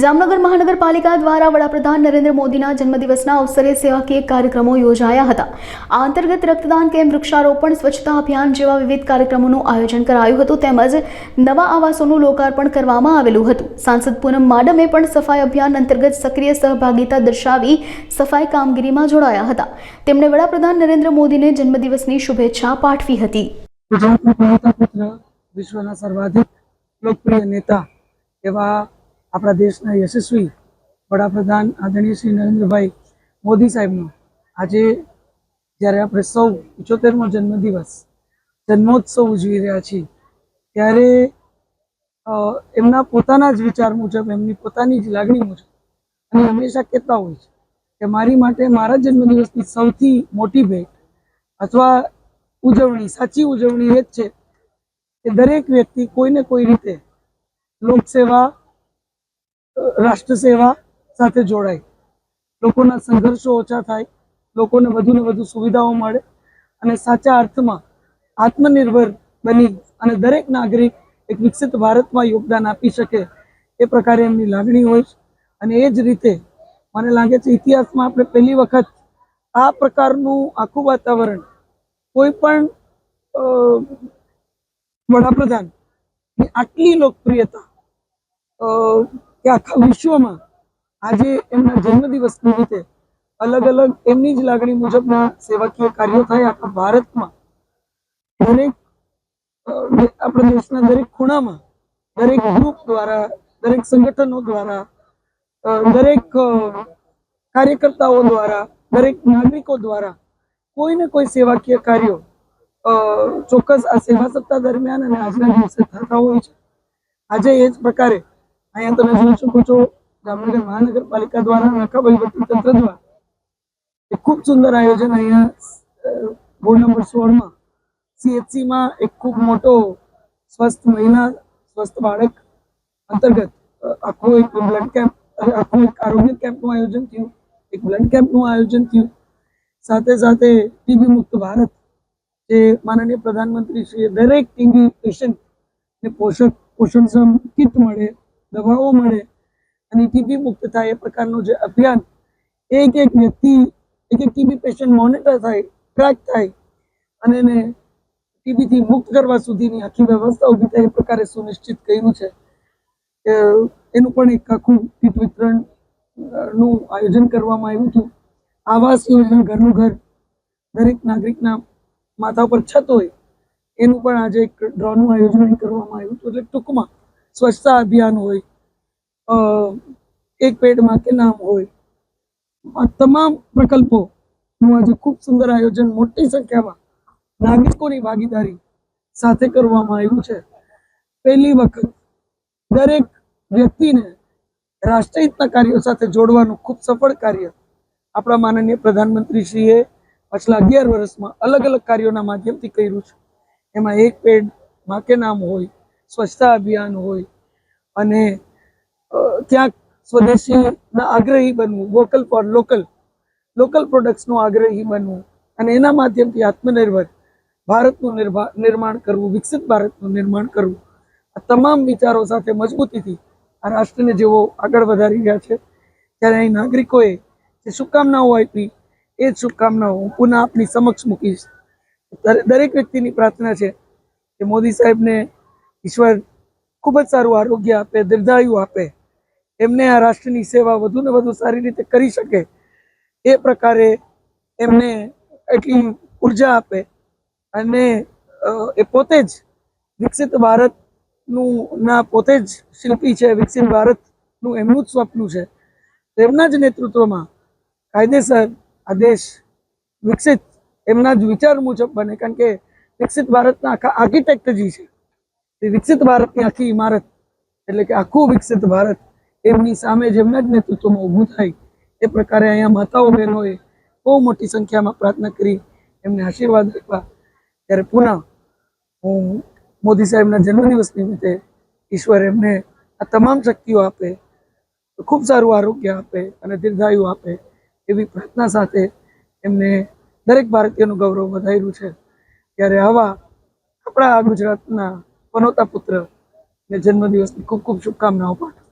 જામનગર મહાનગરપાલિકા દ્વારા વડાપ્રધાન નરેન્દ્ર મોદીના જન્મદિવસના અવસરે સેવાકીય કાર્યક્રમો યોજાયા હતા. આ અંતર્ગત રક્તદાન કેમ્પ, વૃક્ષારોપણ, સ્વચ્છતા અભિયાન જેવા વિવિધ કાર્યક્રમોનું આયોજન કરાયું હતું તેમજ નવા આવાસોનું લોકાર્પણ કરવામાં આવેલું હતું. સાંસદ પૂનમ માડમે પણ સફાઈ અભિયાન અંતર્ગત સક્રિય સહભાગિતા દર્શાવી સફાઈ કામગીરીમાં જોડાયા હતા. તેમણે વડાપ્રધાન નરેન્દ્ર મોદીને જન્મદિવસની શુભેચ્છા પાઠવી હતી. વિશ્વના સર્વાધિક લોકપ્રિય નેતા એવા આપણા દેશના યશસ્વી વડાપ્રધાન આદરણીય શ્રી નરેન્દ્રભાઈ મોદી સાહેબનો આજે જ્યારે આપણે સૌ પંચોતેરમો જન્મદિવસ, જન્મોત્સવ ઉજવી રહ્યા છીએ, ત્યારે એમના પોતાના જ વિચાર મુજબ, એમની પોતાની જ લાગણી મુજબ અને હંમેશા કહેતા હોય છે કે મારી માટે મારા જન્મદિવસની સૌથી મોટી ભેટ અથવા ઉજવણી, સાચી ઉજવણી એ જ છે કે દરેક વ્યક્તિ કોઈને કોઈ રીતે લોકસેવા રાષ્ટ્ર સેવા સાથે જોડાય. લોકોના સંઘર્ષો ઓછા થાય, લોકોને વધુ ને વધુ સુવિધાઓ મળે અને સાચા અર્થમાં આત્મનિર્ભર બની અને દરેક નાગરિક એક વિકસિત ભારતમાં યોગદાન આપી શકે એ પ્રકારે એમની લાગણી હોય અને એ જ રીતે મને લાગે છે ઇતિહાસમાં આપણે પહેલી વખત આ પ્રકારનું આખું વાતાવરણ કોઈ પણ વડાપ્રધાન આટલી લોકપ્રિયતા કે આખા વિશ્વમાં આજે એમના જન્મદિવસ નિમિત્તે અલગ અલગ એમની જ લાગણી મુજબના સેવાકીય કાર્યો થાય આખા ભારતમાં. દરેક આપણા દેશના દરેક ખૂણામાં, દરેક ગ્રુપ દ્વારા, દરેક સંગઠનો દ્વારા દરેક કાર્યકર્તાઓ દ્વારા, દરેક નાગરિકો દ્વારા કોઈ ને કોઈ સેવાકીય કાર્યો ચોક્કસ આ સેવા સપ્તાહ દરમિયાન અને આજના દિવસે થતા હોય છે. આજે એ જ પ્રકારે અહીંયા તમે જોઈ શકો છો જામનગર મહાનગરપાલિકા દ્વારા વહીવટી તંત્ર દ્વારા. એક ખૂબ સુંદર આયોજન અહીંયા વોર્ડ નંબર સોળમાં. સીએચસીમાં એક ખૂબ મોટો સ્વસ્થ મહિલા, સ્વસ્થ બાળક અંતર્ગત આખો એક બ્લડ કેમ્પ આખું એક આરોગ્ય કેમ્પનું આયોજન થયું. એક બ્લડ કેમ્પનું આયોજન થયું. સાથે સાથે ટીબી મુક્ત ભારત, જે માનનીય પ્રધાનમંત્રી શ્રી દરેક ટીબી પેશન્ટ ને પોષક પોષણ કિટ મળે. દવાઓ મળે અને ટીબી મુક્ત થાય એ પ્રકારનું જે અભિયાન, એક એક વ્યક્તિ, એક એક ટીબી પેશન્ટ મોનિટર થાય ટ્રેક થાય અને એને ટીબીથી મુક્ત કરવા સુધીની આખી વ્યવસ્થા ઊભી થાય એ પ્રકારે સુનિશ્ચિત કર્યું છે. એનું પણ એક આખું કીટ વિતરણનું આયોજન કરવામાં આવ્યું હતું. આવાસ યોજના ઘરનું ઘર, દરેક નાગરિકના માથા પર છત હોય, એનું પણ આજે એક ડ્રોનું આયોજન કરવામાં આવ્યું હતું. એટલે ટૂંકમાં સ્વચ્છતા અભિયાન હોય એક પેડ કે નામ હોય, આ તમામ પ્રકલ્પોનું આજે ખૂબ સુંદર આયોજન મોટી સંખ્યામાં નાગરિકોની ભાગીદારી સાથે કરવામાં આવ્યું છે. પહેલી વખત દરેક વ્યક્તિને રાષ્ટ્રહિતના કાર્યો સાથે જોડવાનું ખૂબ સફળ કાર્ય આપણા માનનીય પ્રધાનમંત્રીશ્રીએ પાછલા અગિયાર વર્ષમાં અલગ અલગ કાર્યોના માધ્યમથી કર્યું છે. એમાં એક પેડમાં કે નામ હોય સ્વચ્છતા અભિયાન હોય અને ક્યાંક સ્વદેશીના આગ્રહી બનવું વોકલ ફોર લોકલ લોકલ પ્રોડક્ટ્સનું આગ્રહી બનવું અને એના માધ્યમથી આત્મનિર્ભર ભારતનું નિર્માણ કરવું, વિકસિત ભારતનું નિર્માણ કરવું. આ તમામ વિચારો સાથે મજબૂતીથી આ રાષ્ટ્રને જેવો આગળ વધારી રહ્યા છે, ત્યારે અહીં નાગરિકોએ જે શુભકામનાઓ આપી, એ જ શુભકામનાઓ હું પુનઃ આપની સમક્ષ મૂકીશ. દરે- દરેક વ્યક્તિની પ્રાર્થના છે કે મોદી સાહેબને ઈશ્વર ખૂબ જ સારું આરોગ્ય આપે, દીર્ઘાયુ આપે. એમને આ રાષ્ટ્રની સેવા વધુ ને વધુ સારી રીતે કરી શકે. એ પ્રકારે એમને એટલી ઊર્જા આપે અને એ પોતે જ વિકસિત ભારતનું, ના, પોતે જ શિલ્પી છે, વિકસિત ભારતનું એમનું જ સ્વપ્ન છે. એમના જ નેતૃત્વમાં કાયદેસર આ દેશ વિકસિત એમના જ વિચાર મુજબ બને. કારણ કે વિકસિત ભારતના આખા આર્કિટેક્ટ જ છે. એ વિકસિત ભારતની આખી ઇમારત, એટલે કે આખું વિકસિત ભારત, એમની સામે જેમના જ નેતૃત્વમાં ઊભું થાય, એ પ્રકારે અહીંયા માતાઓ બહેનોએ બહુ મોટી સંખ્યામાં પ્રાર્થના કરી, એમને આશીર્વાદ આપ્યા. ત્યારે પુનઃ હું મોદી સાહેબના જન્મદિવસ નિમિત્તે ઈશ્વર એમને આ તમામ શક્તિઓ આપે, ખૂબ સારું આરોગ્ય આપે અને દીર્ઘાયુ આપે એવી પ્રાર્થના સાથે એમને દરેક ભારતીયનું ગૌરવ વધાર્યું છે. ત્યારે આવા આપણા ગુજરાતના પનોતા પુત્ર. ને જન્મદિવસની ખૂબ ખૂબ શુભકામનાઓ પાઠવું